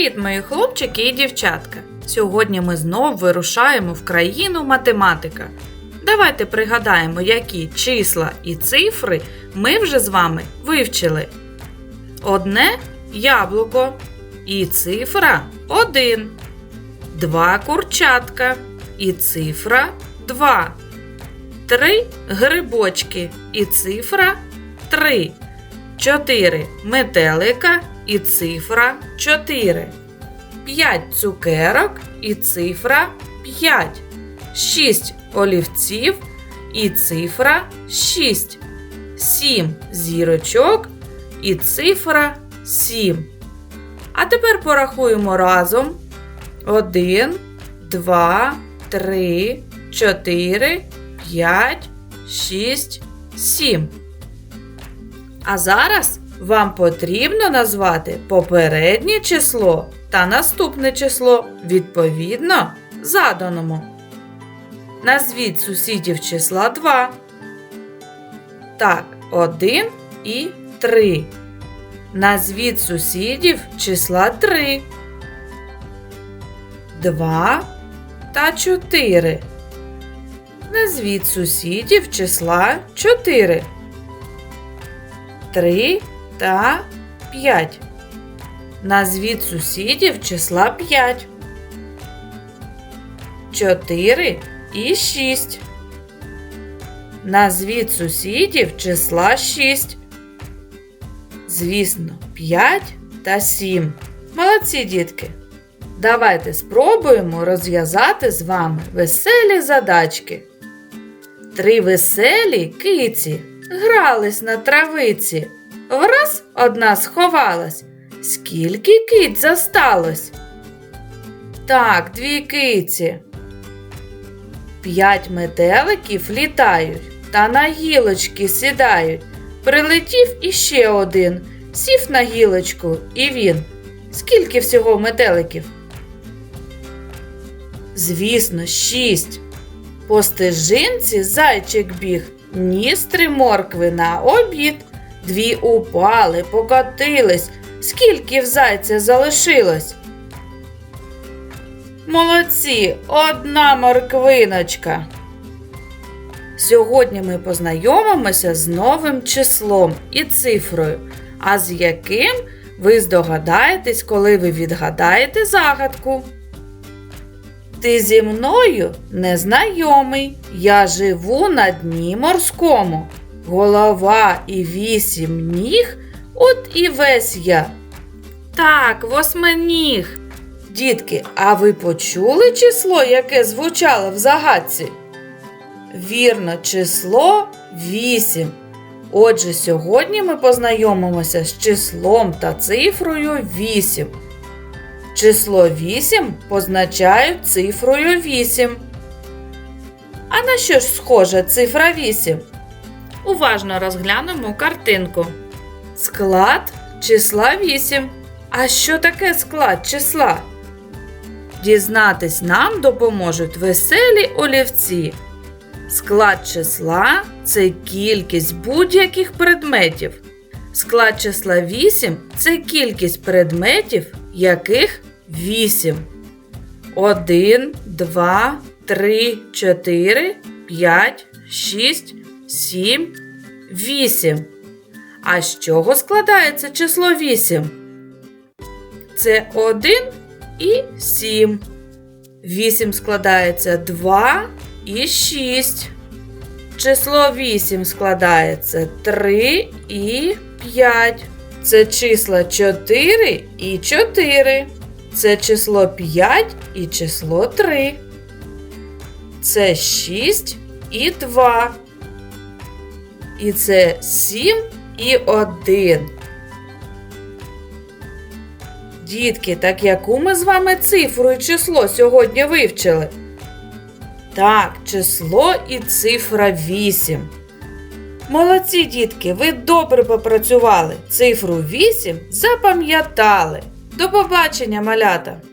Привіт, мої хлопчики і дівчатка! Сьогодні ми знов вирушаємо в країну математика. Давайте пригадаємо, які числа і цифри ми вже з вами вивчили. Одне яблуко і цифра 1. Два курчатка і цифра 2. Три грибочки і цифра 3. 4 метелика і цифра 4. 5 цукерок і цифра 5. 6 олівців і цифра 6. 7 зірочок і цифра 7. А тепер порахуємо разом. 1, 2, 3, 4, 5, 6, 7. А зараз вам потрібно назвати попереднє число та наступне число відповідно заданому. Назвіть сусідів числа 2. Так, 1 і 3. Назвіть сусідів числа 3. 2 та 4. Назвіть сусідів числа 4. 3 та 5. Назвіть сусідів числа 5. 4 і 6. Назвіть сусідів числа 6. Звісно, 5 та 7. Молодці дітки! Давайте спробуємо розв'язати з вами веселі задачки. Три веселі киці грались на травиці. Враз одна сховалась. Скільки киць засталось? Так, дві киці. П'ять метеликів літають та на гілочки сідають. Прилетів іще один, сів на гілочку і він. Скільки всього метеликів? Звісно, шість. По стежинці зайчик біг, ніс три моркви на обід. Дві упали, покотились. Скільки в зайця залишилось? Молодці, одна морквиночка. Сьогодні ми познайомимося з новим числом і цифрою, а з яким ви здогадаєтесь, коли ви відгадаєте загадку. Ти зі мною незнайомий. Я живу на дні морському. Голова і вісім ніг, от і весь я. Так, восьминіг. Дітки, а ви почули число, яке звучало в загадці? Вірно, число 8. Отже, сьогодні ми познайомимося з числом та цифрою 8. Число 8 позначають цифрою 8. А на що ж схожа цифра 8? Уважно розглянемо картинку. Склад числа 8. А що таке склад числа? Дізнатись нам допоможуть веселі олівці. Склад числа це кількість будь-яких предметів. Склад числа 8 це кількість предметів, яких 8. 1, 2, 3, 4, 5, 6, 7, 8. А з чого складається число 8? Це 1 і 7. 8 складається 2 і 6. Число 8 складається 3 і 5. Це числа 4 і 4. Це число 5 і число 3. Це 6 і 2. І це 7 і 1. Дітки, так яку ми з вами цифру і число сьогодні вивчили? Так, число і цифра 8. Молодці дітки, ви добре попрацювали. Цифру 8 запам'ятали. До побачення, малята!